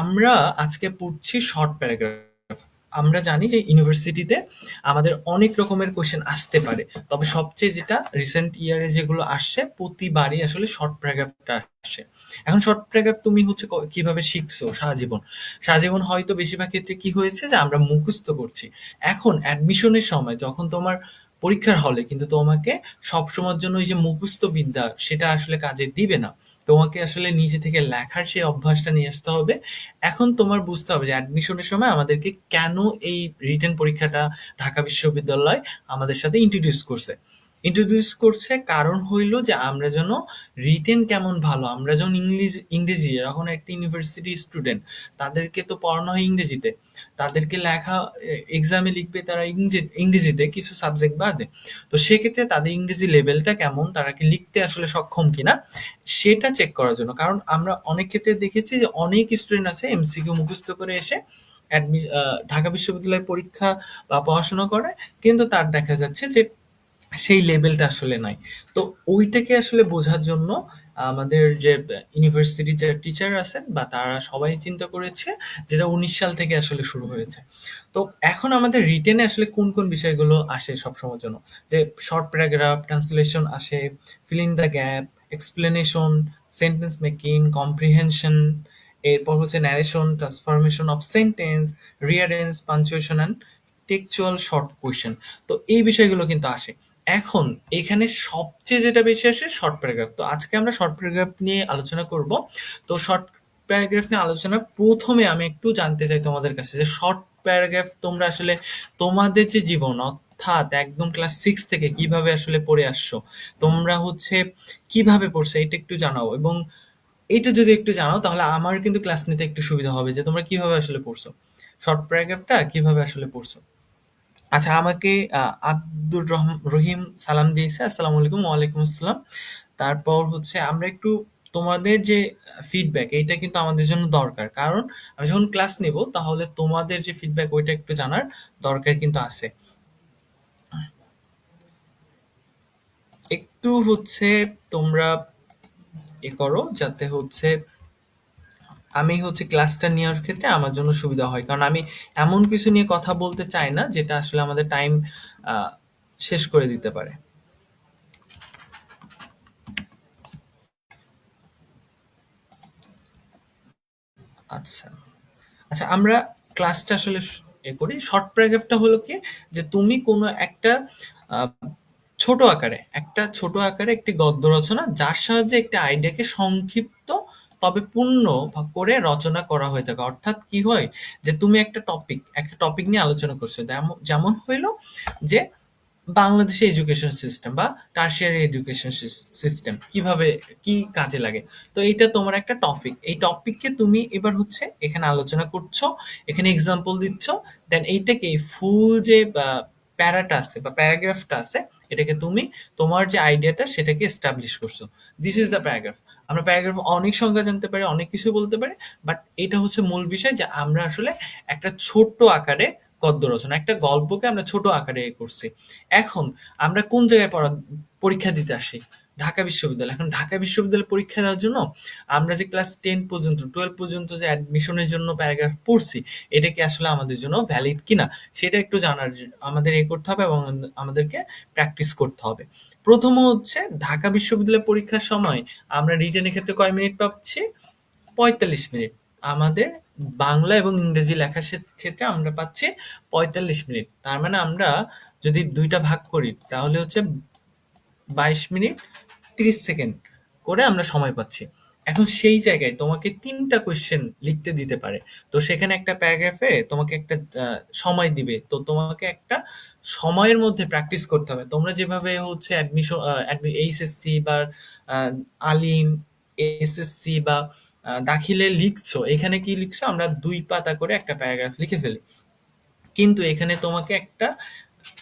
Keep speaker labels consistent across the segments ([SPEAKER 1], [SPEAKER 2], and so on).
[SPEAKER 1] আমরা আজকে পড়ছি শর্ট প্যারাগ্রাফ আমরা জানি যে ইউনিভার্সিটিতে আমাদের অনেক রকমের কোয়েশ্চেন আসতে পারে। তবে সবচেয়ে যেটা রিসেন্ট ইয়ারে যেগুলো আসছে, প্রতিবারই আসলে শর্ট প্যারাগ্রাফটা আসছে। এখন শর্ট প্যারাগ্রাফ তুমি হচ্ছে কীভাবে শিখছো সারা জীবন সারা জীবন হয়তো বেশিরভাগ ক্ষেত্রে কি হয়েছে যে আমরা মুখস্থ করছি। এখন অ্যাডমিশনের সময় যখন তোমার পরীক্ষার হলে, কিন্তু তোমাকে সবসময়ের জন্য ওই যে মুখস্থ বিদ্যা, সেটা আসলে কাজে দিবে না। তোমাকে আসলে নিজে থেকে লেখার সেই অভ্যাসটা নিয়ে আসতে হবে। এখন তোমার বুঝতে হবে যে অ্যাডমিশনের সময় আমাদেরকে কেন এই রিটেন পরীক্ষাটা ঢাকা বিশ্ববিদ্যালয় আমাদের সাথে ইন্ট্রোডিউস করছে। ইন্ট্রোডিউস করছে কারণ হইল যে আমরা যেন রিটেন কেমন ভালো, আমরা যখন ইংলিশ, ইংরেজি যখন একটা ইউনিভার্সিটি স্টুডেন্ট তাদেরকে তো পড়ানো হয় ইংরেজিতে, তাদেরকে লেখা এক্সামে লিখবে তারা ইংরেজি, ইংরেজিতে কিছু সাবজেক্ট বাদে, তো সেক্ষেত্রে তাদের ইংরেজি লেভেলটা কেমন, তারা কি লিখতে আসলে সক্ষম কিনা, সেটা চেক করার জন্য, কারণ আমরা অনেক ক্ষেত্রে দেখেছি যে অনেক স্টুডেন্ট আছে এমসিকিউ মুখস্থ করে এসে ঢাকা বিশ্ববিদ্যালয়ে পরীক্ষা বা পড়াশোনা করে, কিন্তু তার দেখা যাচ্ছে যে সেই লেভেলটা আসলে নাই। তো ওইটাকে আসলে বোঝার জন্য আমাদের যে ইউনিভার্সিটি যে টিচার আছেন বা তারা সবাই চিন্তা করেছে যেটা উনিশ সাল থেকে আসলে শুরু হয়েছে। তো এখন আমাদের রিটেনে আসলে কোন কোন বিষয়গুলো আসে সবসময়ের জন্য? যে শর্ট প্যারাগ্রাফ ট্রান্সলেশন আসে fill the gap explanation sentence making comprehension এরপর হচ্ছে narration transformation of sentence rearrange punctuation and textual short question তো এই বিষয়গুলো কিন্তু আসে। এখন এখানে সবচেয়ে যেটা বেশি আসে শর্ট প্যারাগ্রাফ তো আজকে আমরা শর্ট প্যারাগ্রাফ নিয়ে আলোচনা করব। তো শর্ট প্যারাগ্রাফ নিয়ে আলোচনা প্রথমে আমি একটু জানতে চাই তোমাদের কাছে যে শর্ট প্যারাগ্রাফ তোমরা আসলে তোমাদের যে জীবন, অর্থাৎ একদম ক্লাস সিক্স থেকে কীভাবে আসলে পড়ে আসছো, তোমরা হচ্ছে কীভাবে পড়ছো এটা একটু জানাও। এবং এটা যদি একটু জানাও, তাহলে আমার কিন্তু ক্লাস নিতে একটু সুবিধা হবে যে তোমরা কীভাবে আসলে পড়ছো। শর্ট প্যারাগ্রাফটা কীভাবে আসলে পড়ছো। আচ্ছা আমাকে আব্দুর রহম, রহিম সালাম দিয়েছে। আসসালামু আলাইকুম, ওয়ালাইকুম আসসালাম। তারপর হচ্ছে আমরা একটু তোমাদের যে ফিডব্যাক এইটা কিন্তু আমাদের জন্য দরকার। কারণ আমি যখন ক্লাস নেব, তাহলে তোমাদের যে ফিডব্যাক ওইটা একটু জানার দরকার কিন্তু আছে। একটু হচ্ছে তোমরা এ করো, যাতে হচ্ছে আমি হচ্ছে ক্লাসটা নেওয়ার ক্ষেত্রে আমার জন্য সুবিধা হয়। কারণ আমি এমন কিছু নিয়ে কথা বলতে চাই না, যেটা আসলে আমাদের টাইম শেষ করে দিতে পারে। আচ্ছা। আচ্ছা আমরা ক্লাসটা আসলে এ করি। শর্ট প্যারাগ্রাফটা হলো কি? যে তুমি কোনো একটা ছোট আকারে, একটা ছোট আকারে একটি গদ্য রচনা, যার সাহায্যে একটি আইডিয়াকে সংক্ষিপ্ত তবে পূর্ণ করে রচনা করা হয়ে থাকে। অর্থাৎ কি হয় যে তুমি একটা টপিক একটা টপিক নিয়ে আলোচনা করছ। যেমন হইল যে বাংলাদেশে এডুকেশন সিস্টেম বা টার্সিয়ারি এডুকেশন সিস্টেম কীভাবে, কি কাজে লাগে? তো এটা তোমার একটা টপিক এই টপিককে তুমি এবার হচ্ছে এখানে আলোচনা করছ, এখানে এক্সাম্পল দিচ্ছ দেন এইটাকে ফুল যে প্যারাটা আছে বা প্যারাগ্রাফটা আছে, এটাকে তুমি তোমার যে আইডিয়াটা সেটাকে এস্টাবলিশ করছ। দিস ইজ দ্য প্যারাগ্রাফ আমরা প্যারাগ্রাফ অনেক সংখ্যা জানতে পারি, অনেক কিছু বলতে পারি বাট এটা হচ্ছে মূল বিষয় যে আমরা আসলে একটা ছোট্ট আকারে গদ্য রচনা, একটা গল্পকে আমরা ছোট আকারে করছি। এখন আমরা কোন জায়গায় পড়া, পরীক্ষা দিতে আসি? ঢাকা বিশ্ববিদ্যালয়। এখন ঢাকা বিশ্ববিদ্যালয়ে পরীক্ষা দেওয়ার জন্য আমরা যে ক্লাস টেন পর্যন্ত টুয়েলভ পর্যন্ত যে অ্যাডমিশনের জন্য প্যারাগ্রাফ পড়ছি, এটা কি আসলে আমাদের জন্য ভ্যালিড কিনা, সেটা একটু জানার আমাদের এ করতে হবে এবং আমাদেরকে প্র্যাকটিস করতে হবে। প্রথম হচ্ছে ঢাকা বিশ্ববিদ্যালয় পরীক্ষার সময় আমরা রিটেনের ক্ষেত্রে কয় মিনিট পাচ্ছি? পঁয়তাল্লিশ মিনিট আমাদের বাংলা এবং ইংরেজি লেখার ক্ষেত্রে আমরা পাচ্ছি পঁয়তাল্লিশ মিনিট তার মানে আমরা যদি দুইটা ভাগ করি, তাহলে হচ্ছে বাইশ মিনিট তিরিশ সেকেন্ড করে আমরা সময় পাচ্ছি। এখন সেই জায়গায় তোমাকে তিনটা কোয়েশ্চেন লিখতে দিতে পারে। তো সেখানে একটা প্যারাগ্রাফে তোমাকে একটা সময় দিবে। তো তোমাকে একটা সময়ের মধ্যে প্র্যাকটিস করতে হবে। তোমরা যেভাবে হচ্ছে অ্যাডমিশন এইচএসসি বা আলিম এসএসসি বা দাখিলে লিখছো, এখানে কি লিখছো? আমরা দুই পাতা করে একটা প্যারাগ্রাফ লিখে ফেলি। কিন্তু এখানে তোমাকে একটা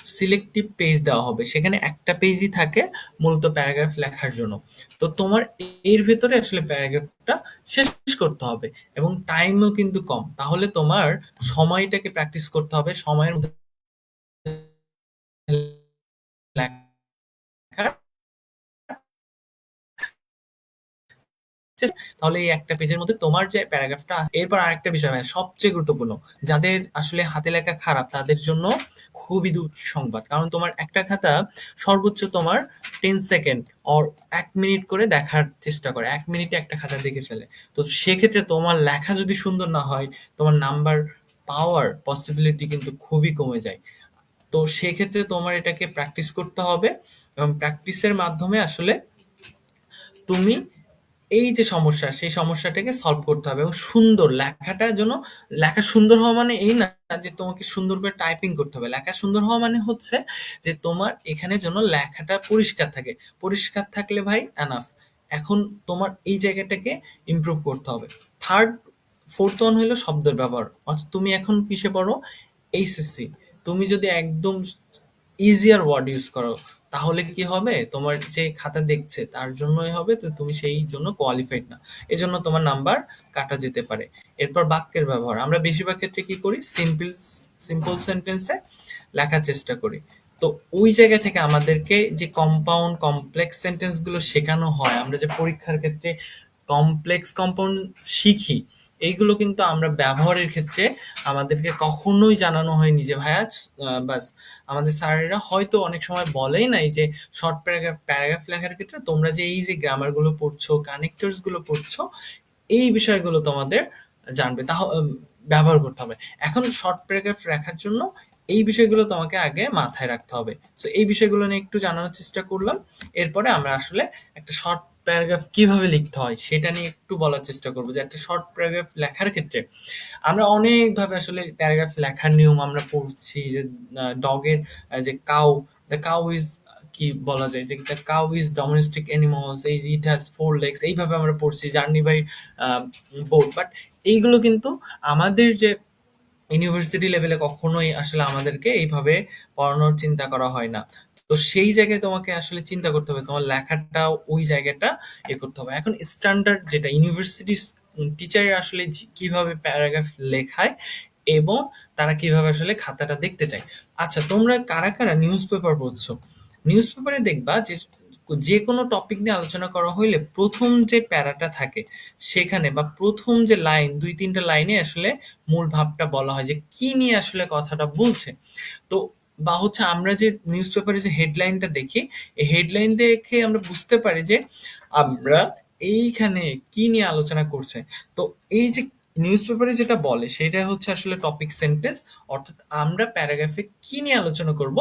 [SPEAKER 1] সিলেক্টিভ পেজ দেওয়া হবে। সেখানে একটা পেজই থাকে মূলত প্যারাগ্রাফ লেখার জন্য। তো তোমার এর ভেতরে আসলে প্যারাগ্রাফটা শেষ করতে হবে এবং টাইমও কিন্তু কম। তাহলে তোমার সময়টাকে প্র্যাকটিস করতে হবে। সময়ের মধ্যে তাহলে এই একটা পেজের মধ্যে তোমার যে প্যারাগ্রাফটা এরপর আরেকটা বিষয় মানে সবচেয়ে গুরুত্বপূর্ণ, যাদের আসলে হাতে লেখা খারাপ, তাদের জন্য খুবই দুঃসংবাদ। কারণ তোমার একটা খাতা সর্বোচ্চ তোমার টেন সেকেন্ড অর এক মিনিট করে দেখার চেষ্টা করে, এক মিনিটে একটা খাতা দেখে ফেলে। তো সেক্ষেত্রে তোমার লেখা যদি সুন্দর না হয়, তোমার নাম্বার পাওয়ার পসিবিলিটি কিন্তু খুবই কমে যায়। তো সেক্ষেত্রে তোমার এটাকে প্র্যাকটিস করতে হবে এবং প্র্যাকটিসের মাধ্যমে আসলে তুমি এই যে সমস্যা, সেই সমস্যাটাকে সলভ করতে হবে এবং সুন্দর লেখাটা যেন, লেখা সুন্দর হওয়া মানে এই না যে তোমাকে সুন্দর করে টাইপিং করতে হবে। লেখা সুন্দর হওয়া মানে হচ্ছে যে তোমার এখানে যেন লেখাটা পরিষ্কার থাকে। পরিষ্কার থাকলে ভাই এনাফ এখন তোমার এই জায়গাটাকে ইমপ্রুভ করতে হবে। থার্ড ফোর্থ ওয়ান হলো শব্দের ব্যবহার। অর্থাৎ তুমি এখন কিসে পড়ো? এইচএসসি তুমি যদি একদম ইজিয়ার ওয়ার্ড ইউজ করো তাহলে কি হবে? তোমার যে খাতা দেখছে, তার জন্যই হবে তো তুমি সেই জন্য কোয়ালিফাইড না। এজন্য তোমার নাম্বার কাটা যেতে পারে। এরপর বাক্যের ব্যবহার। আমরা বেশিরভাগ ক্ষেত্রে কি করি? সিম্পল সিম্পল সেন্টেন্সে লেখার চেষ্টা করি। তো ওই জায়গা থেকে আমাদেরকে যে কম্পাউন্ড কমপ্লেক্স সেন্টেন্সগুলো শেখানো হয়, আমরা যে পরীক্ষার ক্ষেত্রে কমপ্লেক্স কম্পাউন্ড শিখি এইগুলো কিন্তু আমরা ব্যবহারের ক্ষেত্রে আমাদেরকে কখনোই জানানো হয়নি যে ভাইয়া বাস, আমাদের স্যারেরা হয়তো অনেক সময় বলেই নাই যে শর্ট প্যারাগ্রাফ প্যারাগ্রাফ লেখার ক্ষেত্রে তোমরা যে এই যে গ্রামারগুলো পড়ছো কানেক্টরসগুলো পড়ছো, এই বিষয়গুলো তোমাদের জানবে, তাহ ব্যবহার করতে হবে। এখন শর্ট প্যারাগ্রাফ লেখার জন্য এই বিষয়গুলো তোমাকে আগে মাথায় রাখতে হবে। সো এই বিষয়গুলো নিয়ে একটু জানানোর চেষ্টা করলাম। এরপরে আমরা আসলে একটা শর্ট প্যারাগ্রাফ কীভাবে লিখতে হয় সেটা নিয়ে একটু বলার চেষ্টা করব যে একটা শর্ট প্যারাগ্রাফ লেখার ক্ষেত্রে আমরা অনেকভাবে আসলে প্যারাগ্রাফ লেখার নিয়ম আমরা পড়ছি যে ডগের যে কাউ দ্য কাউ ইজ কি বলা যায় যে the cow is domestic animals এই ইট হ্যাজ ফোর লেগস এইভাবে আমরা পড়ছি জার্নি বাই বোর্ড বাট এইগুলো কিন্তু আমাদের যে ইউনিভার্সিটি লেভেলে কখনোই আসলে আমাদেরকে এইভাবে পড়ানোর চিন্তা করা হয় না। তো সেই জায়গায় তোমাকে আসলে চিন্তা করতে হবে, তোমার লেখাটা ওই জায়গাটা এ করতে হবে। এখন স্ট্যান্ডার্ড যেটা ইউনিভার্সিটি টিচারের আসলে কীভাবে প্যারাগ্রাফ লেখায় এবং তারা কীভাবে আসলে খাতাটা দেখতে চায়। আচ্ছা তোমরা কারা কারা নিউজ পেপার পড়ছো? নিউজ পেপারে দেখবা যে যে কোনো টপিক নিয়ে আলোচনা করা হইলে প্রথম যে প্যারাটা থাকে, সেখানে বা প্রথম যে লাইন দুই তিনটা লাইনে আসলে মূল ভাবটা বলা হয় যে কি নিয়ে আসলে কথাটা বলছে। তো বা হচ্ছে আমরা যে নিউজ পেপারে যে হেডলাইনটা দেখি, এই হেডলাইন দেখে আমরা বুঝতে পারি যে আমরা এইখানে কি নিয়ে আলোচনা করছে। তো এই যে নিউজ পেপারে যেটা বলে, সেটা হচ্ছে আসলে টপিক সেন্টেন্স অর্থাৎ আমরা প্যারাগ্রাফে কি নিয়ে আলোচনা করব,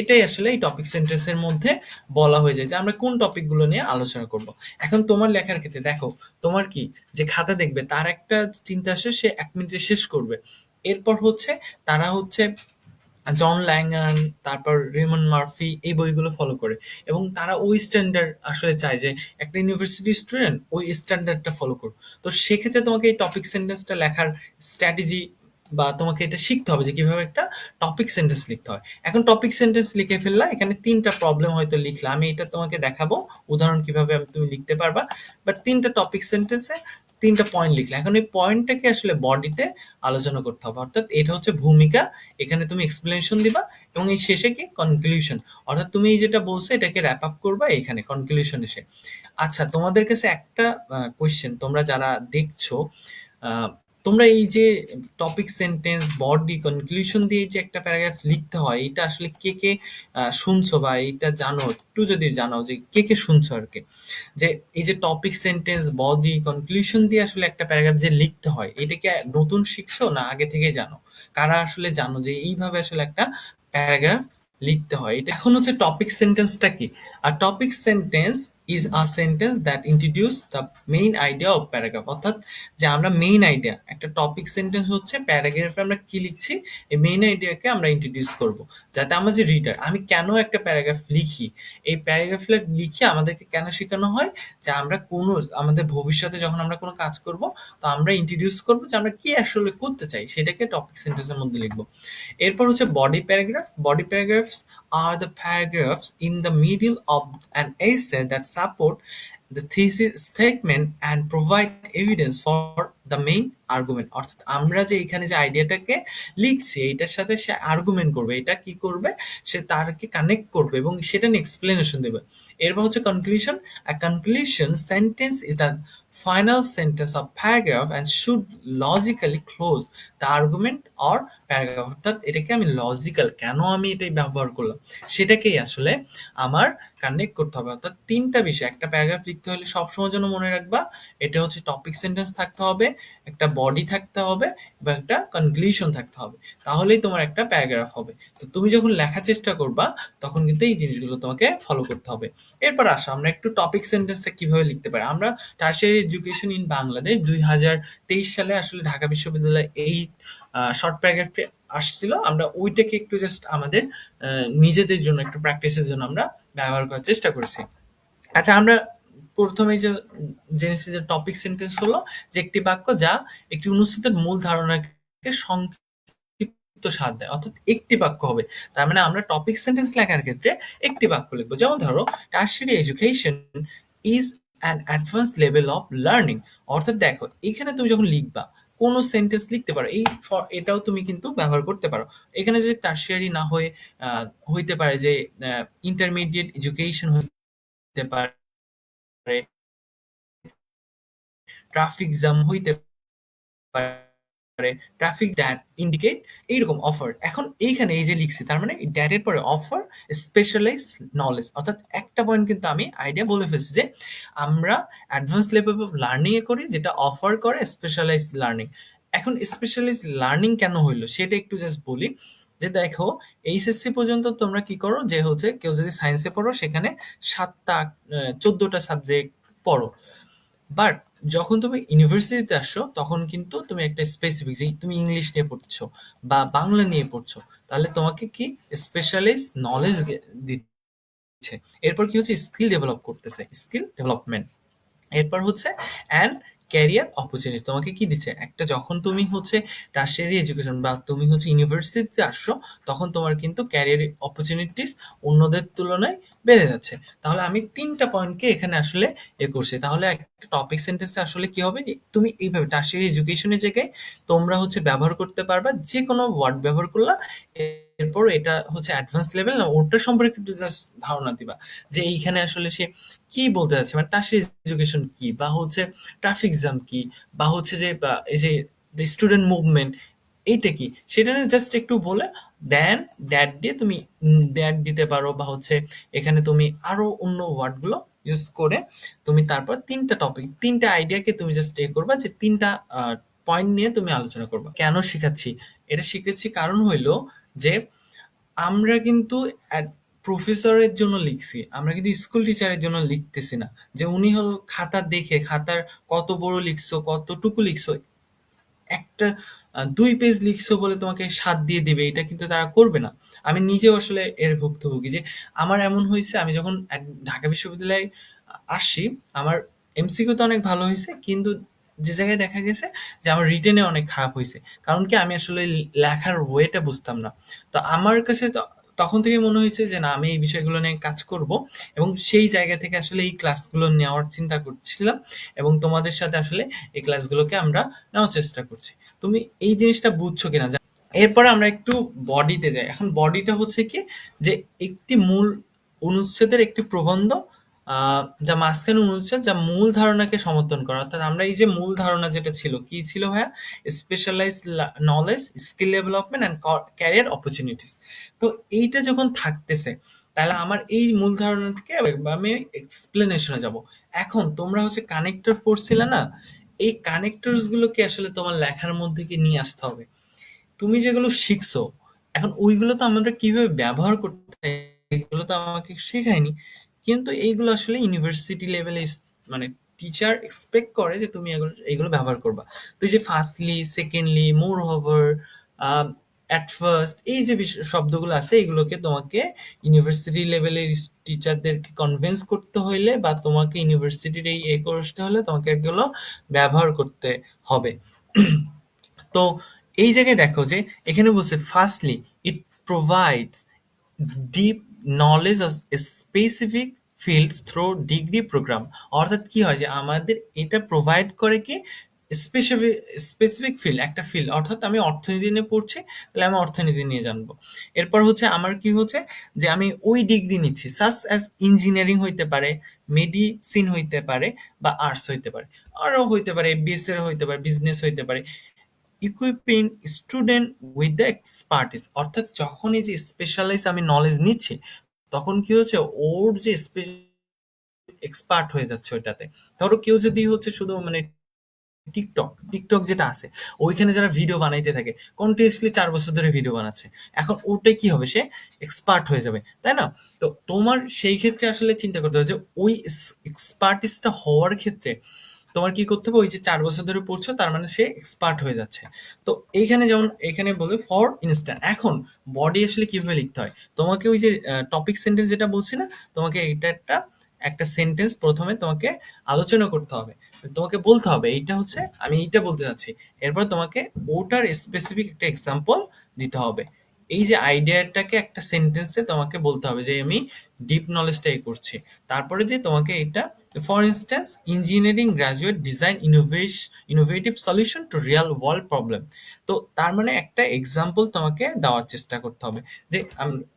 [SPEAKER 1] এটাই আসলে এই টপিক সেন্টেন্সের মধ্যে বলা হয়ে যায় যে আমরা কোন টপিকগুলো নিয়ে আলোচনা করব। এখন তোমার লেখার ক্ষেত্রে দেখো, তোমার কি যে খাতা দেখবে, তার একটা চিন্তা আসে, সে এক মিনিটে শেষ করবে। এরপর হচ্ছে তারা হচ্ছে জন ল্যাঙ্গান, তারপর রিমন মার্ফি এই বইগুলো ফলো করে। এবং তারা ওই স্ট্যান্ডার্ড আসলে চায় যে একটা ইউনিভার্সিটি স্টুডেন্ট ওই স্ট্যান্ডার্ডটা ফলো করুক। তো সেক্ষেত্রে তোমাকে এই টপিক সেন্টেন্সটা লেখার স্ট্র্যাটেজি বা তোমাকে এটা শিখতে হবে যে কীভাবে একটা টপিক সেন্টেন্স লিখতে হয়। এখন টপিক সেন্টেন্স লিখে ফেললা, এখানে তিনটা প্রবলেম হয়তো লিখলা। আমি এটা তোমাকে দেখাবো, উদাহরণ কীভাবে তুমি লিখতে পারবা। বাট তিনটা টপিক সেন্টেন্সে তিনটা পয়েন্ট লিখলে। এখন এই পয়েন্টটাকে আসলে বডিতে আলোচনা করতে হবে। অর্থাৎ এটা হচ্ছে ভূমিকা, এখানে তুমি এক্সপ্লেনেশন দিবা এবং এই শেষে কি? কনক্লুশন অর্থাৎ তুমি এই যেটা বলছো, এটাকে র্যাপ আপ করবা এখানে কনক্লুশন এসে। আচ্ছা তোমাদের কাছে একটা কোয়েশ্চেন তোমরা যারা দেখছ তোমরা এই যে টপিক সেন্টেন্স বডি কনক্লুশন দিয়ে যে একটা প্যারাগ্রাফ লিখতে হয়, এটা আসলে কে কে শুনছো বা এটা জানো? একটু যদি জানাও যে কে কে শুনছো আর কি? যে এই যে টপিক সেন্টেন্স বডি কনক্লুশন দিয়ে আসলে একটা প্যারাগ্রাফ যে লিখতে হয়, এটা কি নতুন শিখছো না আগে থেকে জানো? কারা আসলে জানো যে এইভাবে আসলে একটা প্যারাগ্রাফ লিখতে হয়? এটা এখন হচ্ছে টপিক সেন্টেন্সটা কি? আর topic sentence is a sentence that introduce the main idea of paragraph অর্থাৎ যে আমরা মেইন আইডিয়া একটা টপিক সেন্টেন্স হচ্ছে প্যারাগ্রাফে আমরা কি লিখছি, এই মেইন আইডিয়াকে আমরা ইন্ট্রোডিউস করব। যাতে আমরা যে রিডার আমি কেন একটা প্যারাগ্রাফ লিখি? এই প্যারাগ্রাফ লিখে আমাদেরকে কেন শেখানো হয়? যে আমরা কোনো, আমাদের ভবিষ্যতে যখন আমরা কোনো কাজ করব, তো আমরা ইন্ট্রোডিউস করব যে আমরা কি আসলে করতে চাই, সেটাকে টপিক সেন্টেন্সের মধ্যে লিখব। এরপর হচ্ছে body paragraph body paragraphs R the paragraphs in the middle of an essay that support the thesis statement and provide evidence for the main argument অর্থাৎ আমরা যে এখানে যে আইডিয়াটাকে লিখছি, এটার সাথে সে আর্গুমেন্ট করবে, এটা কি করবে? সে তারকে কানেক্ট করবে এবং সেটা নিয়ে এক্সপ্লেনেশন দেবে। এরপর হচ্ছে conclusion a conclusion sentence is the final sentence of paragraph and should logically close the argument or paragraph অর্থাৎ এটাকে আমি লজিক্যাল কেন আমি এটাই ব্যবহার করলাম? সেটাকেই আসলে আমার কানেক্ট করতে হবে। অর্থাৎ তিনটা বিষয়, একটা প্যারাগ্রাফ লিখতে হলে সবসময় জন্য মনে রাখবা, এটা হচ্ছে টপিক সেন্টেন্স থাকতে হবে, একটা বডি থাকতে হবে, এবং একটা কনক্লুশন থাকতে হবে। তাহলেই তোমার একটা প্যারাগ্রাফ হবে। তো তুমি যখন লেখার চেষ্টা করবা, তখন কিন্তু এই জিনিসগুলো তোমাকে ফলো করতে হবে। এরপর আসো, আমরা একটু টপিক সেন্টেন্সটা কীভাবে লিখতে পারি? আমরা টার্সিয়ারি এডুকেশন ইন বাংলাদেশ দুই হাজার তেইশ সালে আসলে ঢাকা বিশ্ববিদ্যালয়ে এই শর্ট প্যারাগ্রাফে আসছিল। আমরা ওইটাকে একটু জাস্ট আমাদের নিজেদের জন্য, একটু প্র্যাকটিসের জন্য আমরা ব্যবহার করার চেষ্টা করেছি। আচ্ছা আমরা প্রথমে যে জেনেছি যে টপিক সেন্টেন্স হলো যে একটি বাক্য যা একটি অনুচ্ছেদের মূল ধারণাকে সংক্ষিপ্ত সার দেয়, অর্থাৎ একটি বাক্য হবে। তার মানে আমরা টপিক সেন্টেন্স লেখার ক্ষেত্রে একটি বাক্য লিখব। যেমন ধরো tertiary education is an advance level of learning অর্থাৎ দেখো, এখানে তুমি যখন লিখবা, কোনো সেন্টেন্স লিখতে পারো, এই এটাও তুমি কিন্তু ব্যবহার করতে পারো। এখানে যদি টার্সিয়ারি না হয়ে হইতে পারে যে ইন্টারমিডিয়েট এডুকেশন হইতে পারে ট্রাফিক জ্যাম হইতে পারে ট্রাফিক দ্যাট ইন্ডিকেট এইরকম অফার এখন এইখানে এই যে লিখছি, তার মানে দ্যাটের পরে অফার স্পেশালাইজ নলেজ অর্থাৎ একটা পয়েন্ট কিন্তু আমি আইডিয়া বলে ফেলছি যে আমরা অ্যাডভান্স লেভেল অফ লার্নিং এ করি যেটা অফার করে স্পেশালাইজ লার্নিং এখন স্পেশালাইজ লার্নিং কেন হইল? সেটা একটু জাস্ট বলি যে দেখো এইচএসসি পর্যন্ত তোমরা কি করো? যে হচ্ছে কেউ যদি সায়েন্সে পড়ো, সেখানে সাতটা চোদ্দটা সাবজেক্ট পড়ো। বাট যখন তুমি ইউনিভার্সিটিতে আসছো তখন কিন্তু তুমি একটা স্পেসিফিক যে তুমি ইংলিশ নিয়ে পড়ছো বা বাংলা নিয়ে পড়ছো, তাহলে তোমাকে কি স্পেশালাইজ নলেজ দিচ্ছে। এরপর কি হচ্ছে স্কিল ডেভেলপ করতেছে স্কিল ডেভেলপমেন্ট এরপর হচ্ছে অ্যান্ড ক্যারিয়ার অপরচুনিটি তোমাকে কি দিচ্ছে? একটা যখন তুমি হচ্ছে টার্সিয়ারি এডুকেশন বা তুমি হচ্ছে ইউনিভার্সিটিতে আসছো, তখন তোমার কিন্তু ক্যারিয়ার অপরচুনিটিস অন্যদের তুলনায় বেড়ে যাচ্ছে। তাহলে আমি তিনটা পয়েন্টকে এখানে আসলে এ করছি। তাহলে টপিক সেন্টেন্সে আসলে কি হবে যে, তুমি এইভাবে টার্সিয়ারি এডুকেশনের জায়গায় তোমরা হচ্ছে ব্যবহার করতে পারবা যে কোনো ওয়ার্ড ব্যবহার করলা এরপর এটা হচ্ছে অ্যাডভান্স লেভেল না, ওটা সম্পর্কে একটু জাস্ট ধারণা দিবা যে এইখানে আসলে সে কি বলতে চাচ্ছে মানে টার্সিয়ারি এডুকেশন কি, বা হচ্ছে ট্রাফিক জ্যাম কি, বা হচ্ছে যে এই যে স্টুডেন্ট মুভমেন্ট এইটা কি? সেটা নিয়ে জাস্ট একটু বলে দেন দ্যাট দিয়ে তুমি দ্যাট দিতে পারো, বা হচ্ছে এখানে তুমি আরও অন্য ওয়ার্ডগুলো ইউজ করে তুমি তারপর তিনটা টপিক তিনটা আইডিয়াকে তুমি জাস্ট এ করবা যে তিনটা পয়েন্ট নিয়ে তুমি আলোচনা করবা। কেন শিখাচ্ছি? এটা শিখেছি কারণ হইল যে আমরা কিন্তু প্রফেসরের জন্য লিখছি, আমরা কিন্তু স্কুল টিচারের জন্য লিখতেছি না। যে উনি হল খাতা দেখে, খাতার কত বড় লিখছো, কতটুকু লিখছো একটা দুই পেজ লিখছো বলে তোমাকে সাত দিয়ে দেবে, এটা কিন্তু তারা করবে না। আমি নিজেও আসলে এর ভুক্তভোগী যে আমার এমন হয়েছে, আমি যখন ঢাকা বিশ্ববিদ্যালয়ে আসি আমার এমসিকিউ তো অনেক ভালো হয়েছে, কিন্তু যে জায়গায় দেখা গেছে যে আমার রিটেনে অনেক খারাপ হয়েছে। কারণ কি আমি আসলে লেখার ওয়েটা বুঝতাম না। তো আমার কাছে তো- তখন থেকে মনে হয়েছে যে, না, আমি এই বিষয়গুলো নিয়ে কাজ করব। এবং সেই জায়গা থেকে আসলে এই ক্লাসগুলো নেওয়ার চিন্তা করছিলাম এবং তোমাদের সাথে আসলে এই ক্লাসগুলোকে আমরা নেওয়ার চেষ্টা করছি। তুমি এই জিনিসটা বুঝছ কিনা? এরপরে আমরা একটু বডিতে যাই। এখন বডিটা হচ্ছে কি? যে একটি মূল অনুচ্ছেদের একটি প্রবন্ধ যা মাঝখানে অনুচ্ছেদ, যা মূল ধারণাকে সমর্থন করে। অর্থাৎ আমরা এই যে মূল ধারণা যেটা ছিল, কি ছিল ভাইয়া? Specialize knowledge skill development and career opportunities তো এইটা যখন থাকতেছে, তাহলে আমার এই মূল ধারণাটাকে আমি এক্সপ্লেনেশনে যাব। এখন তোমরা হচ্ছে কানেক্টর পড়ছিলে না? এই কানেক্টরস গুলোকে আসলে তোমার লেখার মধ্যে কি নিয়ে আসতে হবে? তুমি যেগুলো শিখছো, এখন ওইগুলো তো আমরা কীভাবে ব্যবহার করতে এগুলো তো আমাকে শেখায়নি। কিন্তু এইগুলো আসলে ইউনিভার্সিটি লেভেলে মানে টিচার এক্সপেক্ট করে যে তুমি এগুলো এগুলো ব্যবহার করবা। তো যে firstly secondly moreover at first এই যে বিষ- শব্দগুলো আছে, এগুলোকে তোমাকে ইউনিভার্সিটি লেভেলের টিচারদেরকে কনভিন্স করতে হইলে বা তোমাকে ইউনিভার্সিটির এই এ করতে হলে তোমাকে এগুলো ব্যবহার করতে হবে। তো এই জায়গায় দেখো যে এখানে বলছে firstly it provides deep knowledge of specific fields through degree program অর্থাৎ কি হয় যে আমাদের এটা প্রোভাইড করে কি স্পেসিফিক স্পেসিফিক ফিল্ড একটা ফিল্ড অর্থাৎ আমি অর্থনীতি নিয়ে পড়ছি, তাহলে আমি অর্থনীতি নিয়ে জানব। এরপর হচ্ছে আমার কি হচ্ছে যে আমি ওই ডিগ্রি নিচ্ছি সাস অ্যাজ ইঞ্জিনিয়ারিং হইতে পারে মেডিসিন হইতে পারে বা আর্টস হইতে পারে, আরও হইতে পারে বিএস এর হইতে পারে বিজনেস হইতে পারে। Equipping student with the expertise অর্থাৎ যখন এই যে স্পেশালাইজ আমি নলেজ নিচ্ছি, তখন কি হচ্ছে? ওর যে এক্সপার্ট হয়ে যাচ্ছে ওইটাতে। ধরো কেউ যদি হচ্ছে শুধু মানে টিকটক টিকটক যেটা আছে, ওইখানে যারা ভিডিও বানাইতে থাকে কন্টিনিউসলি চার বছর ধরে ভিডিও বানাচ্ছে, এখন ওটাই কি হবে? সে এক্সপার্ট হয়ে যাবে, তাই না? তো তোমার সেই ক্ষেত্রে আসলে চিন্তা করতে হবে যে ওই এক্সপার্টিসটা হওয়ার ক্ষেত্রে তোমার কি করতে হবে? ওই যে চার বছর ধরে পড়ছো, তার মানে সে এক্সপার্ট হয়ে যাচ্ছে। তো এইখানে যেমন, এখানে বলে ফর ইনস্ট্যান্ট এখন বডি আসলে কীভাবে লিখতে হয়? তোমাকে ওই যে টপিক সেন্টেন্স যেটা বলছি না, তোমাকে এটা একটা একটা সেন্টেন্স প্রথমে তোমাকে আলোচনা করতে হবে। তোমাকে বলতে হবে, এইটা হচ্ছে, আমি এইটা বলতে চাচ্ছি এরপর তোমাকে ওটার স্পেসিফিক একটা এক্সাম্পল দিতে হবে। এই যে আইডিয়াটাকে একটা সেন্টেন্সে তোমাকে বলতে হবে যে, আমি ডিপ নলেজটাই করছি। তারপরে দিয়ে তোমাকে এটা for instance engineering graduate design innovation innovative solution to real world problem তো তার মানে একটা এক্সাম্পল তোমাকে দেওয়ার চেষ্টা করতে হবে। যে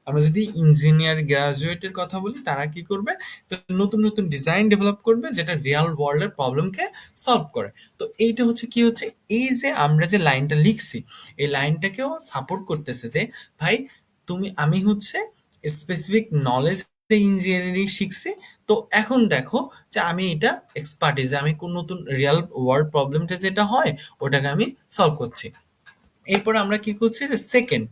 [SPEAKER 1] আমরা যদি ইঞ্জিনিয়ার গ্রাজুয়েটের কথা বলি, তারা কি করবে? তো নতুন নতুন ডিজাইন ডেভেলপ করবে, যেটা রিয়াল ওয়ার্ল্ডের প্রবলেমকে সলভ করে। তো এইটা হচ্ছে কি হচ্ছে? এই যে আমরা যে লাইনটা লিখছি, এই লাইনটাকেও সাপোর্ট করতেছে যে, ভাই, তুমি, আমি হচ্ছে স্পেসিফিক নলেজ ইঞ্জিনিয়ারিং শিখছি। তো এখন দেখো যে আমি এটা এক্সপার্টিস আমি কোন নতুন রিয়াল ওয়ার্ল্ড প্রবলেমটা যেটা হয়, ওটাকে আমি সলভ করছি। এরপর আমরা কি করছি যে second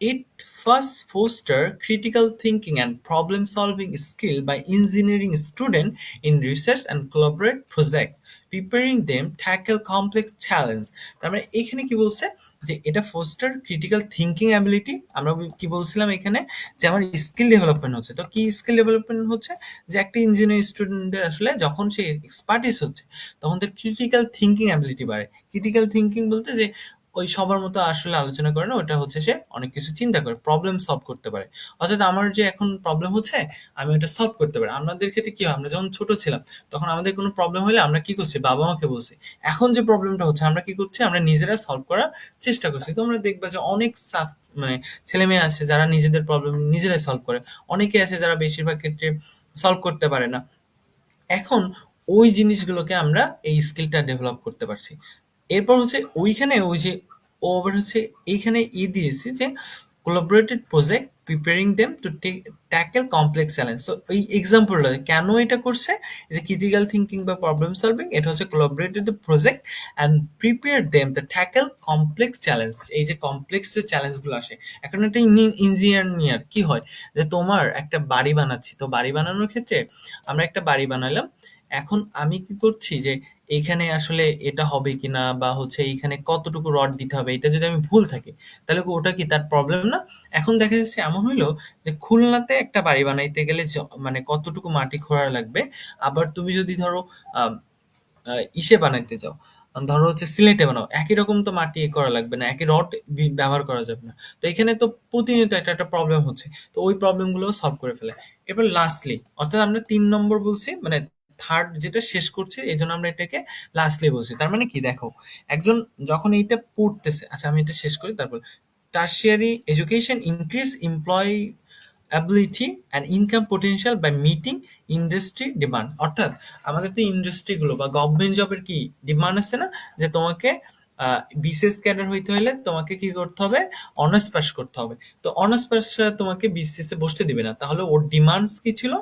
[SPEAKER 1] it first foster critical thinking and problem solving skill by engineering student in research and collaborate project preparing them tackle complex challenge তার মানে এখানে কি বলছে? যে এটা ফোস্টার ক্রিটিক্যাল থিঙ্কিং অ্যাবিলিটি আমরা কি বলছিলাম এখানে? যে আমার স্কিল ডেভেলপমেন্ট হচ্ছে। তো কি স্কিল ডেভেলপমেন্ট হচ্ছে? যে একটা ইঞ্জিনিয়ারিং স্টুডেন্টের আসলে যখন সে এক্সপার্টিস হচ্ছে, তখন তার ক্রিটিক্যাল থিঙ্কিং অ্যাবিলিটি বাড়ে। ক্রিটিক্যাল থিঙ্কিং বলতে যে ওই সবার মতো আসলে আলোচনা করে না, ওটা হচ্ছে সে অনেক কিছু চিন্তা করে প্রবলেম সলভ করতে পারে। অর্থাৎ আমার যে এখন প্রবলেম হচ্ছে, আমি ওটা সলভ করতে পারি। আমাদের ক্ষেত্রে কি হয়, আমরা যখন ছোট ছিলাম, তখন আমাদের কোনো প্রবলেম হলে আমরা কি করছি, বাবা মাকে বলছি, এখন যে প্রবলেমটা হচ্ছে, আমরা কি করছি, আমরা নিজেরা সলভ করার চেষ্টা করছি। তোমরা দেখবে যে অনেক মানে ছেলে মেয়ে আছে যারা নিজেদের প্রবলেম নিজেরাই সলভ করে। অনেকে আছে যারা বেশিরভাগ ক্ষেত্রে সলভ করতে পারে না। এখন ওই জিনিসগুলোকে আমরা এই স্কিলটা ডেভেলপ করতে পারছি। এরপর হচ্ছে ওইখানে ওই যে ও আবার হচ্ছে এইখানে ই দিয়েছি যে collaborated project preparing them to tackle complex challenge তো এই এক্সাম্পলটা কেন এটা করছে? যে ক্রিটিক্যাল থিঙ্কিং বা প্রবলেম সলভিং এটা হচ্ছে collaborated project and prepare them the tackle complex challenge এই যে কমপ্লেক্স যে চ্যালেঞ্জগুলো আসে, এখন একটা ইঞ্জিনিয়ার কি হয়? যে তোমার একটা বাড়ি বানাচ্ছি, তো বাড়ি বানানোর ক্ষেত্রে আমরা একটা বাড়ি বানালাম এখন আমি কি করছি যে, এইখানে আসলে এটা হবে কিনা বা হচ্ছে এইখানে কতটুকু রড দিতে হবে, এটা যদি আমি ভুল থাকি, তাহলে ওটা কি তার প্রবলেম না? এখন দেখা যাচ্ছে এমন হইল যে, খুলনাতে একটা বাড়ি বানাইতে গেলে মানে কতটুকু মাটি খোঁড়া লাগবে? আবার তুমি যদি ধরো আহ ইসে বানাইতে যাও, ধরো হচ্ছে সিলেটে বানাও, একই রকম তো মাটি এ করা লাগবে না, একই রড ব্যবহার করা যাবে না। তো এখানে তো প্রতিনিয়ত একটা একটা প্রবলেম হচ্ছে, তো ওই প্রবলেমগুলো সলভ করে ফেলে। এবার লাস্টলি অর্থাৎ আমরা তিন নম্বর বলছি মানে থার্ড যেটা শেষ করছে, এই জন্য আমরা এটাকে লাস্টলি বলছি। তার মানে কি? দেখো, একজন যখন এইটা পড়তেছে আচ্ছা আমি এটা শেষ করি, তারপর tertiary education increase employ and income potential by meeting industry demand অর্থাৎ, আমাদের তো ইন্ডাস্ট্রিগুলো বা গভর্নমেন্ট জবের কি ডিমান্ড আছে না? যে তোমাকে বিসিএস ক্যাডার হইতে হলে তোমাকে কি করতে হবে? অনার্স পাস করতে হবে। তো অনার্স পাস তোমাকে বিসিএস এ বসতে দিবে না। তাহলে ওর ডিমান্ডস কি ছিল?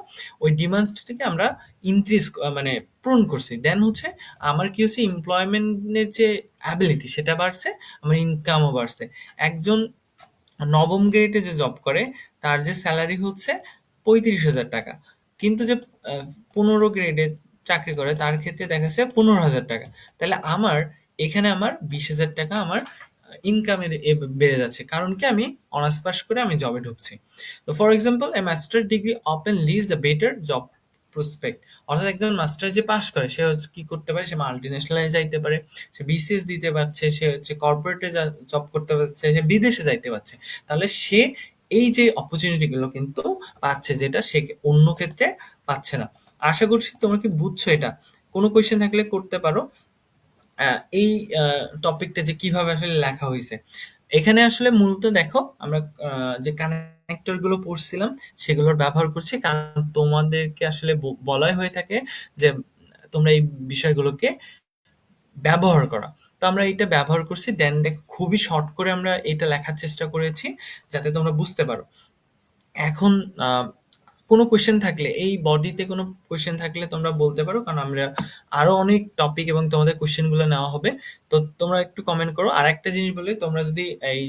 [SPEAKER 1] ওই ডিমান্ডসটাকে আমরা ইনক্রিজ মানে পূরণ করছি। দেন হচ্ছে আমার কি হচ্ছে? এমপ্লয়মেন্টের যে অ্যাবিলিটি সেটা বাড়ছে, আমার ইনকামও বাড়ছে। একজন নবম গ্রেডে যে জব করে, তার যে স্যালারি হচ্ছে পঁয়ত্রিশ হাজার টাকা। কিন্তু যে পনেরো গ্রেডে চাকরি করে, তার ক্ষেত্রে দেখা যাচ্ছে পনেরো হাজার টাকা। তাহলে আমার এখানে আমার বিশ হাজার টাকা আমার ইনকামের বেড়ে যাচ্ছে। কারণ কি? আমি অনার্স পাস করে আমি জবে ঢুকছি। তো for example a master degree often leads the better job prospect অর্থাৎ একজন মাস্টার যে পাস করে, সে হচ্ছে কি করতে পারে? সে মাল্টি ন্যাশনালে যাইতে পারে, সে বিসিএস দিতে পারছে, সে হচ্ছে কর্পোরেটে জব করতে পারছে, সে বিদেশে যাইতে পারছে। তাহলে সে এই যে অপরচুনিটিগুলো কিন্তু পাচ্ছে যেটা সে অন্য ক্ষেত্রে পাচ্ছে না। আশা করছি তোমরা কি বুঝছ এটা? কোনো কোয়েশ্চেন থাকলে করতে পারো। এই টপিকটা যে কীভাবে আসলে লেখা হয়েছে এখানে আসলে মূলত দেখো, আমরা যে কানেক্টরগুলো পড়ছিলাম, সেগুলোর ব্যবহার করছি, কারণ তোমাদেরকে আসলে বলাই হয়ে থাকে যে তোমরা এই বিষয়গুলোকে ব্যবহার করা। তো আমরা এটা ব্যবহার করছি দেন দেখো খুবই শর্ট করে আমরা এটা লেখার চেষ্টা করেছি, যাতে তোমরা বুঝতে পারো। এখন কোনো কোয়েশ্চেন থাকলে, এই বডিতে কোনো কোয়েশ্চেন থাকলে তোমরা বলতে পারো, কারণ আমরা আরও অনেক টপিক এবং তোমাদের কোয়েশ্চেনগুলো নেওয়া হবে। তো তোমরা একটু কমেন্ট করো। আর একটা জিনিস বলে, তোমরা যদি এই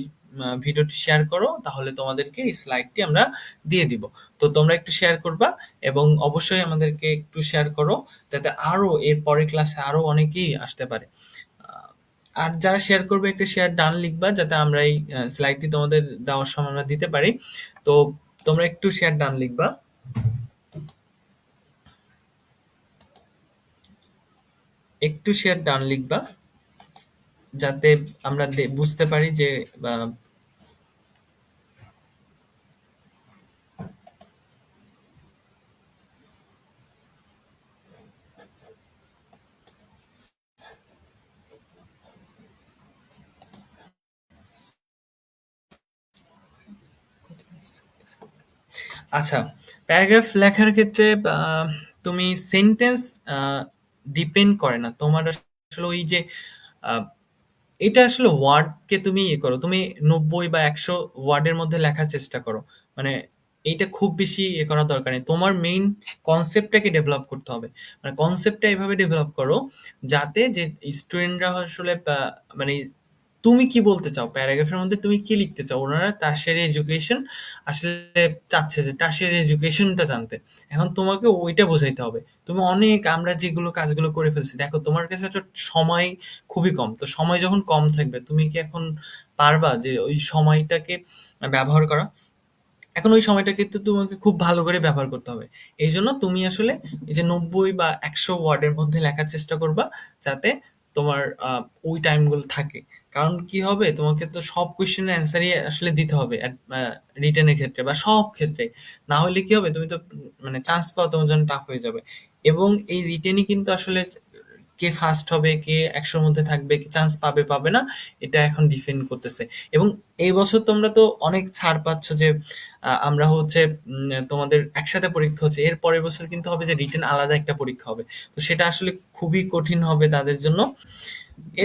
[SPEAKER 1] ভিডিওটি শেয়ার করো, তাহলে তোমাদেরকে এই স্লাইডটি আমরা দিয়ে দিব। তো তোমরা একটু শেয়ার করবা এবং অবশ্যই আমাদেরকে একটু শেয়ার করো, যাতে আরও এর পরের ক্লাসে আরও অনেকেই আসতে পারে। আর যারা শেয়ার করবে, একটা শেয়ার ডান লিখবা, যাতে আমরা এই স্লাইডটি তোমাদের দেওয়ার সময় আমরা দিতে পারি। তো তোমরা একটু শেয়ার ডান লিখবা। একটু শেয়ার ডান লিখবা যাতে আমরা বুঝতে পারি যে আচ্ছা প্যারাগ্রাফ লেখার ক্ষেত্রে তুমি সেন্টেন্স ডিপেন্ড করে না। তোমার আসলে ওই যে এটা আসলে ওয়ার্ডকে তুমি ইয়ে করো। তুমি নব্বই বা একশো ওয়ার্ডের মধ্যে লেখার চেষ্টা করো। মানে এইটা খুব বেশি ইয়ে করার দরকার নেই। তোমার মেইন কনসেপ্টটাকে ডেভেলপ করতে হবে। মানে কনসেপ্টটা এভাবে ডেভেলপ করো যাতে যে স্টুডেন্টরা আসলে মানে তুমি কি বলতে চাও? প্যারাগ্রাফের মধ্যে তুমি কি লিখতে চাও? ওনারা টার্সিয়ারি এডুকেশন আসলে চাচ্ছে যে টার্সিয়ারি এডুকেশনটা জানতে। এখন তোমাকে ওইটা বোঝাইতে হবে। তুমি অনেক আমরা যেগুলো কাজগুলো করে ফেলছি, দেখো তোমার কাছে একটা সময় খুবই কম। তো সময় যখন কম থাকবে, তুমি কি এখন পারবা যে ওই সময়টাকে ব্যবহার করা? এখন ওই সময়টা কিন্তু তোমাকে খুব ভালো করে ব্যবহার করতে হবে। এই জন্য তুমি আসলে এই যে নব্বই বা একশো ওয়ার্ডের মধ্যে লেখার চেষ্টা করবা যাতে তোমার ওই টাইমগুলো থাকে। কারণ কি হবে? তোমাকে তো সব কোয়েশ্চেনের অ্যান্সারই আসলে দিতে হবে রিটেনের ক্ষেত্রে বা সব ক্ষেত্রে। না হলে কি হবে? তুমি তো মানে চান্স পাওয়া তোমার জন্য টাফ হয়ে যাবে। এবং এই রিটেনই কিন্তু আসলে কে ফার্স্ট হবে, কে একশোর মধ্যে থাকবে, কে চান্স পাবে পাবে না, এটা এখন ডিফেন্ড করতেছে। এবং এই বছর তোমরা তো অনেক ছাড় পাচ্ছ যে আমরা হচ্ছে তোমাদের একসাথে পরীক্ষা হচ্ছে, এর পরের বছর কিন্তু হবে যে রিটেন আলাদা একটা পরীক্ষা হবে। তো সেটা আসলে খুবই কঠিন হবে তাদের জন্য।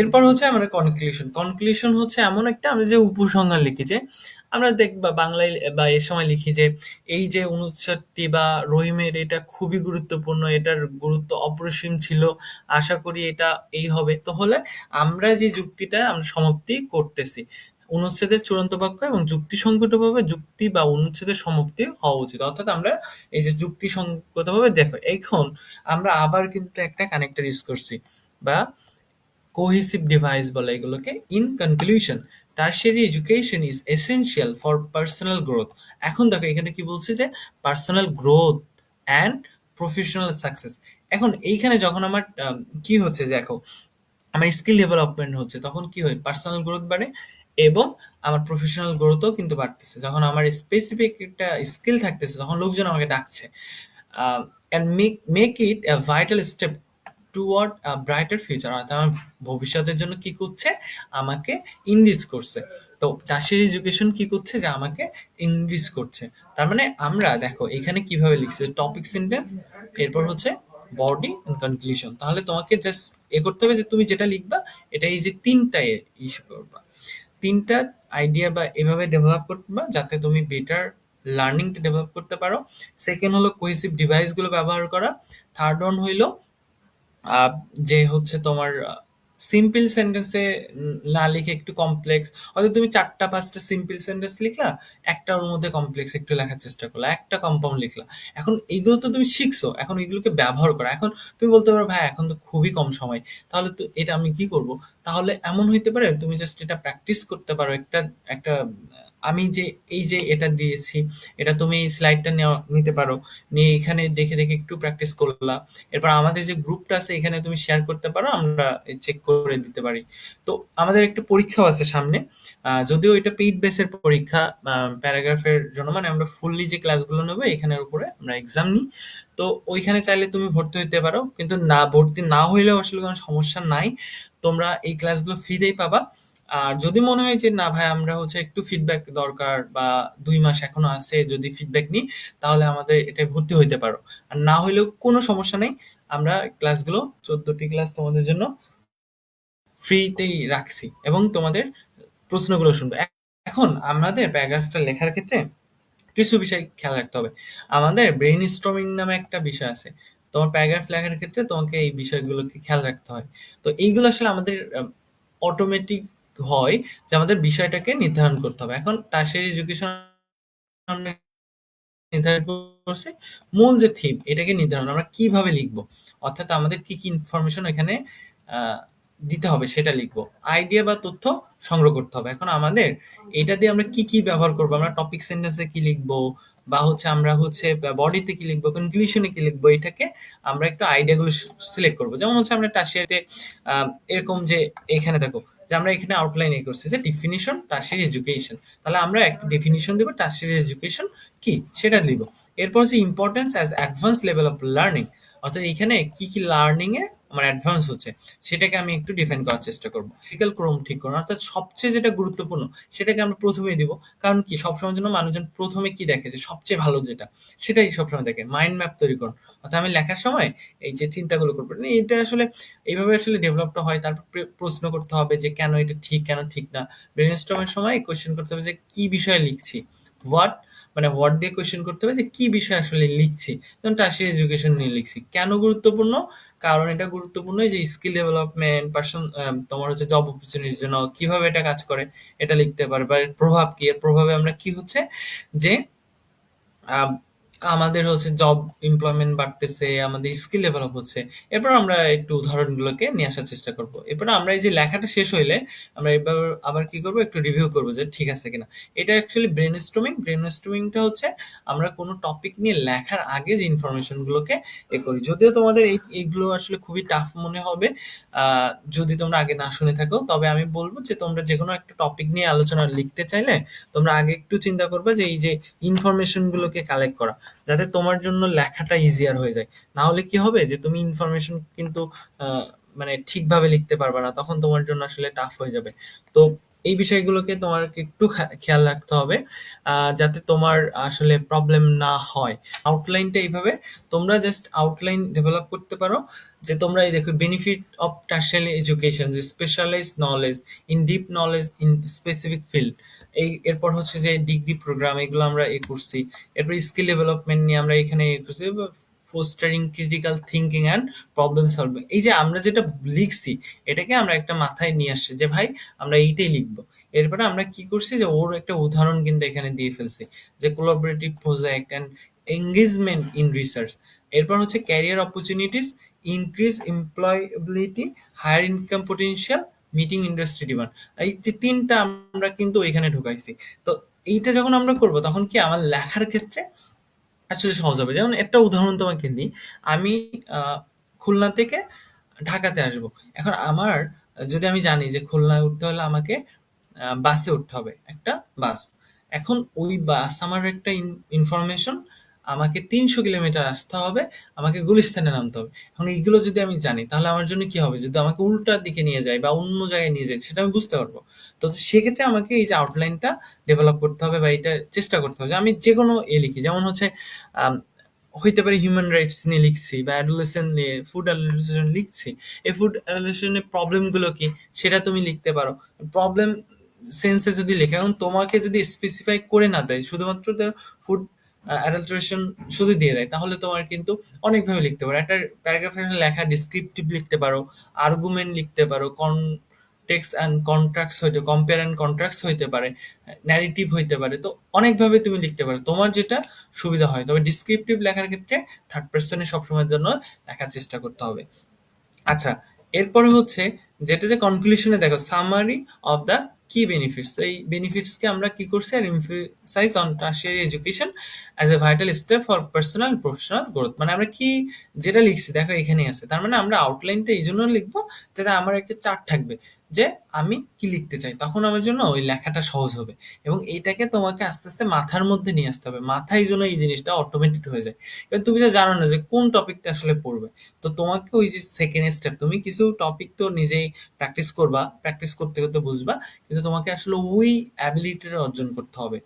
[SPEAKER 1] এরপর হচ্ছে আমাদের কনক্লুশন কনক্লুশন হচ্ছে এমন একটা আমরা যে উপসংহার লিখি যে, আমরা দেখবা বাংলায় বা এর সময় লিখি যে, এই যে অনুচ্ছেদটি বা রহিমের এটা খুবই গুরুত্বপূর্ণ, এটার গুরুত্ব অপরিসীম ছিল, আশা করি এটা এই হবে। তো হলে আমরা যে যুক্তিটা আমরা সমাপ্তি করতেছি। অনুচ্ছেদের চূড়ান্ত বাক্য এবং যুক্তিসঙ্গতভাবে যুক্তি বা অনুচ্ছেদের সমাপ্তি হওয়া উচিত। অর্থাৎ আমরা এই যে যুক্তিসঙ্গতভাবে দেখো এখন আমরা আবার কিন্তু একটা কানেক্টর ইউজ করছি বা কোহেসিভ ডিভাইস বলে এগুলোকে in conclusion tertiary education is essential for personal growth এখন দেখো এখানে কি বলছে যে personal growth and professional success এখন এইখানে যখন আমার আম, কি হচ্ছে দেখো আমার স্কিল ডেভেলপমেন্ট হচ্ছে তখন কি হয়? পার্সোনাল গ্রোথ বাড়ে এবং আমার প্রফেশনাল গ্রোথও কিন্তু বাড়তেছে। যখন আমার স্পেসিফিক একটা স্কিল থাকতেছে, তখন লোকজন আমাকে ডাকছে। And make make it a vital step toward brighter future অর্থাৎ আমার ভবিষ্যতের জন্য কি করছে? আমাকে ইনরিচ করছে। তো টার্সিয়ারি এডুকেশন কি করছে? যে আমাকে ইনরিচ করছে। তার মানে আমরা, দেখো, এখানে কীভাবে লিখছি? টপিক সেন্টেন্স এরপর হচ্ছে বডি এন্ড কনক্লুশন তাহলে তোমাকে জাস্ট এ করতে হবে যে তুমি যেটা লিখবা এটা এই যে তিনটা ইস্যু করবা। তিনটা আইডিয়া বা এভাবে ডেভেলপ করবা যাতে তুমি বেটার লার্নিংটা ডেভেলপ করতে পারো। সেকেন্ড হলো কোহেসিভ ডিভাইসগুলো ব্যবহার করা। থার্ড ওয়ান হইল যে হচ্ছে তোমার সিম্পল সেন্টেন্সে না লিখে একটু কমপ্লেক্স হয়তো তুমি চারটা, পাঁচটা সিম্পল সেন্টেন্স লিখলা, একটা ওর মধ্যে কমপ্লেক্স একটু লেখার চেষ্টা করলা, একটা কম্পাউন্ড লিখলা। এখন এইগুলো তো তুমি শিখছো, এখন এগুলোকে ব্যবহার করা। এখন তুমি বলতে পারো, ভাই, এখন তো খুবই কম সময়। তাহলে তো এটা আমি কি করব? তাহলে এমন হইতে পারে, তুমি জাস্ট এটা প্র্যাকটিস করতে পারো একটা একটা, আমি যে, এই যে এটা দিয়েছি, এটা তুমি স্লাইডটা নেওয়া, নিতে পারো। নিয়ে এখানে দেখে দেখে একটু প্র্যাকটিস করলা। এরপর আমাদের যে গ্রুপটা আছে, এখানে তুমি শেয়ার করতে পারো, আমরা চেক করে দিতে পারি। তো আমাদের একটা পরীক্ষাও আছে সামনে। যদিও এটা পেইড বেসের পরীক্ষা প্যারাগ্রাফের জন্য মানে আমরা ফুললি যে ক্লাসগুলো নেব, এখানের উপরে আমরা এক্সাম নিই। তো ওইখানে চাইলে তুমি ভর্তি হতে পারো, কিন্তু না, ভর্তি না হইলেও আসলে কোনো সমস্যা নাই। তোমরা এই ক্লাসগুলো ফ্রিতেই পাবা। আর যদি মনে হয় যে, না ভাই, আমরা হচ্ছে একটু ফিডব্যাক দরকার বা দুই মাস এখনও আছে, যদি ফিডব্যাক নিই, তাহলে আমাদের এটা ভর্তি হইতে পারো। আর না হলেও কোনো সমস্যা নেই। আমরা ক্লাসগুলো চোদ্দটি ক্লাস তোমাদের জন্য ফ্রিতেই রাখছি এবং তোমাদের প্রশ্নগুলো শুনবে। এখন আমাদের প্যারাগ্রাফটা লেখার ক্ষেত্রে কিছু বিষয় খেয়াল রাখতে হবে। আমাদের ব্রেন স্টর্মিং নামে একটা বিষয় আছে। তোমার প্যারাগ্রাফ লেখার ক্ষেত্রে তোমাকে এই বিষয়গুলোকে খেয়াল রাখতে হয়। তো এইগুলো আসলে আমাদের অটোমেটিক হয় যে আমাদের বিষয়টাকে নির্ধারণ করতে হবে। এখন টার্সিয়ারি এডুকেশন নির্ধারণ করছে মূল যে থিম এটাকে নির্ধারণ। আমরা কীভাবে লিখব? অর্থাৎ আমাদের কি কি ইনফরমেশন এখানে দিতে হবে সেটা লিখব। আইডিয়া বা তথ্য সংগ্রহ করতে হবে। এখন আমাদের এটা দিয়ে আমরা কি কি ব্যবহার করব? আমরা টপিক সেন্টেন্সে কি লিখব? বা হচ্ছে আমরা হচ্ছে বডিতে কি লিখব কনক্লুশনে কি লিখব, এটাকে আমরা একটু আইডিয়াগুলো সিলেক্ট করব। যেমন হচ্ছে আমরা টার্সিয়ারিতে এরকম যে এখানে দেখো, যে আমরা এখানে আউটলাইন এ করছি যে ডিফিনিশন টার্সিয়ারি এডুকেশন তাহলে আমরা একটা ডেফিনিশন দেবো টার্সিয়ারি এডুকেশন কি? সেটা দিব। এরপর হচ্ছে importance as advance level of learning অর্থাৎ এখানে কি কি লার্নিং এ আমার অ্যাডভান্স হচ্ছে সেটাকে আমি একটু ডিফাইন করার চেষ্টা করব। ফিজিক্যাল ক্রম ঠিক করুন অর্থাৎ সবচেয়ে যেটা গুরুত্বপূর্ণ সেটাকে আমরা প্রথমেই দিব। কারণ কি সবসময়ের জন্য মানুষজন প্রথমে কি দেখে যে সবচেয়ে ভালো যেটা সেটাই সবসময় দেখে। মাইন্ড ম্যাপ তৈরি করুন। অর্থাৎ আমি লেখার সময় এই যে চিন্তাগুলো করব না, এটা আসলে এইভাবে আসলে ডেভেলপটা হয় তারপর প্রশ্ন করতে হবে যে কেন এটা ঠিক কেন ঠিক না। ব্রেন স্টর্মের সময় কোয়েশ্চেন করতে হবে যে কি বিষয়ে লিখছি হোয়াট মানে হোয়াট দিয়ে কোয়েশ্চেন করতে হবে যে কি বিষয় আসলে লিখছি। যেমন টাশি এডুকেশন নিয়ে লিখছি। কেন গুরুত্বপূর্ণ? কারণ এটা গুরুত্বপূর্ণ যে স্কিল ডেভেলপমেন্ট পার্সন তোমার হচ্ছে জব অপরচুনিটির জন্য কীভাবে এটা কাজ করে, এটা লিখতে পারবে বা এর প্রভাব কি? এর প্রভাবে আমরা কি হচ্ছে? যে আমাদের হচ্ছে জব এমপ্লয়মেন্ট বাড়তেছে, আমাদের স্কিল ডেভেলপ হচ্ছে। এরপর আমরা একটু উদাহরণগুলোকে নিয়ে আসার চেষ্টা করব। এরপর আমরা এই যে লেখাটা শেষ হইলে আমরা এবার আবার কি করব, একটু রিভিউ করব যে ঠিক আছে কিনা। এটা অ্যাকচুয়ালি ব্রেন স্ট্রমিং ব্রেন স্ট্রমিংটা হচ্ছে আমরা কোনো টপিক নিয়ে লেখার আগে যে ইনফরমেশন গুলোকে এ করি। যদিও তোমাদের এই, এইগুলো আসলে খুবই টাফ মনে হবে যদি তোমরা আগে না শুনে থাকো, তবে আমি বলব যে তোমরা যে কোনো একটা টপিক নিয়ে আলোচনা লিখতে চাইলে তোমরা আগে একটু চিন্তা করবে যে এই যে ইনফরমেশন গুলোকে কালেক্ট করা। যাতে তোমার জন্য লেখাটা ইজিয়ার হয়ে যায়। না হলে কি হবে যে তুমি ইনফরমেশন কিন্তু মানে ঠিকভাবে লিখতে পারবে না, তখন তোমার জন্য আসলে টাফ হয়ে যাবে। তো এই বিষয়গুলোকে তোমাকে একটু খেয়াল রাখতে হবে যাতে তোমার আসলে প্রবলেম না হয়। আউটলাইনটা এইভাবে, তোমরা জাস্ট আউটলাইন ডেভেলপ করতে পারো, যে তোমরা এই দেখো বেনিফিট অফ টার্সিয়ারি এডুকেশন যে specialize knowledge in deep knowledge in specific field এই এরপর হচ্ছে যে ডিগ্রি প্রোগ্রাম এগুলো আমরা এ করছি। এরপর স্কিল ডেভেলপমেন্ট নিয়ে আমরা এখানে এ করছি। Fostering critical thinking and problem solving এই যে আমরা যেটা লিখছি, এটাকে আমরা একটা মাথায় নিয়ে আসছি যে, ভাই, আমরা এইটাই লিখব। এরপরে আমরা কি করছি যে, ওর একটা উদাহরণ কিন্তু এখানে দিয়ে ফেলছি, যে collaborative project and engagement in research এরপর হচ্ছে career opportunities increase employability higher income potential meeting industry demand এই যে তিনটা আমরা কিন্তু এখানে ঢুকাইছি। তো এইটা যখন আমরা করব, তখন কি আমার লেখার ক্ষেত্রে আসলে সহজ হবে? যেমন একটা উদাহরণ তোমাকে দিই। আমি খুলনা থেকে ঢাকাতে আসব। এখন আমার, যদি আমি জানি যে খুলনায় উঠতে হলে আমাকে বাসে উঠতে হবে, একটা বাস। এখন ওই বাস, আমার একটা ইনফরমেশন আমাকে তিনশো কিলোমিটার আসতে হবে, আমাকে গুলিস্তানে নামতে হবে। এখন এইগুলো যদি আমি জানি, তাহলে আমার জন্য কি হবে? যদি আমাকে উল্টার দিকে নিয়ে যায় বা অন্য জায়গায় নিয়ে যায়, সেটা আমি বুঝতে পারব। তো সেক্ষেত্রে আমাকে এই যে আউটলাইনটা ডেভেলপ করতে হবে বা এটা চেষ্টা করতে হবে যে আমি যে কোনো এ লিখি। যেমন হচ্ছে হইতে পারে হিউম্যান রাইটস নিয়ে লিখছি বা অ্যাডোলেশন নিয়ে ফুড অ্যাডোলেশন লিখছি। এই ফুড অ্যাডোলেশনের প্রবলেমগুলো কি? সেটা তুমি লিখতে পারো। প্রবলেম সেন্সে যদি লেখে, এখন তোমাকে যদি স্পেসিফাই করে না দেয়, শুধুমাত্র ফুড অ্যাডাল্টারেশন শুধু দিয়ে দেয়। তাহলে তোমার কিন্তু অনেকভাবে লিখতে পারো। একটা প্যারাগ্রাফের লেখা ডিসক্রিপটিভ লিখতে পারো আর্গুমেন্ট লিখতে পারো কনটেক্স অ্যান্ড কন্ট্রাক্টস হইতে কম্পেয়ার অ্যান্ড কন্ট্রাক্টস হইতে পারে ন্যারেটিভ হইতে পারে। তো অনেকভাবে তুমি লিখতে পারো। তোমার যেটা সুবিধা হয়, তবে ডিসক্রিপটিভ লেখার ক্ষেত্রে থার্ড পার্সনে সবসময়ের জন্য লেখার চেষ্টা করতে হবে। আচ্ছা এরপরে হচ্ছে, যেটা যে কনক্লুশনে দেখো সামারি অফ দ্য কি বেনিফিটস এই বেনিফিটস কে আমরা কি করছি? আর emphasize on tertiary education as a vital step for personal professional growth মানে আমরা কি যেটা লিখছি, দেখো এখানেই আছে। তার মানে আমরা আউটলাইনটা এই জন্য লিখব যাতে আমার একটা চার্ট থাকবে। যে আমি কি লিখতে চাই, তখন আমার জন্য ওই লেখাটা সহজ হবে। এবং এইটাকে তোমাকে আস্তে আস্তে মাথার মধ্যে নিয়ে আসতে হবে। মাথায় জন্য এই জিনিসটা অটোমেটিক হয়ে যায়। এবার তুমি তো জানো না যে কোন টপিকটা আসলে পড়বে। তো তোমাকে ওই যে সেকেন্ড স্টেপ তুমি কিছু টপিক তো নিজেই প্র্যাকটিস করবা। প্র্যাকটিস করতে করতে বুঝবা। কিন্তু তোমাকে আসলে ওই অ্যাবিলিটিটা অর্জন করতে হবে।